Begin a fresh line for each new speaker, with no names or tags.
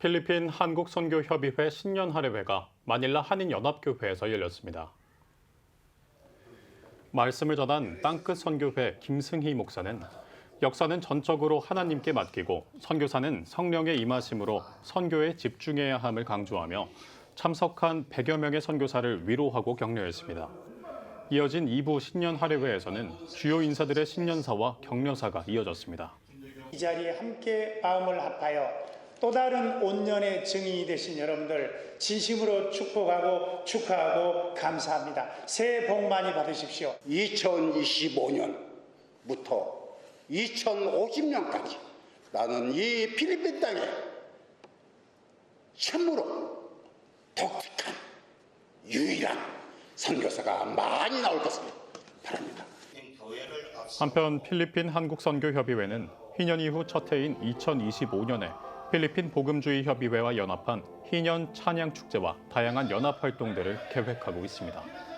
필리핀 한국선교협의회 신년 할애회가 마닐라 한인연합교회에서 열렸습니다. 말씀을 전한 땅끝 선교회 김승희 목사는 역사는 전적으로 하나님께 맡기고 선교사는 성령의 임하심으로 선교에 집중해야 함을 강조하며 참석한 100여 명의 선교사를 위로하고 격려했습니다. 이어진 2부 신년 할애회에서는 주요 인사들의 신년사와 격려사가 이어졌습니다.
이 자리에 함께 마음을 합하여 또 다른 온년의 증인이 되신 여러분들 진심으로 축복하고 축하하고 감사합니다. 새해 복 많이 받으십시오.
2025년부터 2050년까지 나는 이 필리핀 땅에 참으로 독특한 유일한 선교사가 많이 나올 것을 바랍니다.
한편 필리핀 한국선교협의회는 희년 이후 첫 해인 2025년에 필리핀 복음주의 협의회와 연합한 희년 찬양 축제와 다양한 연합 활동들을 계획하고 있습니다.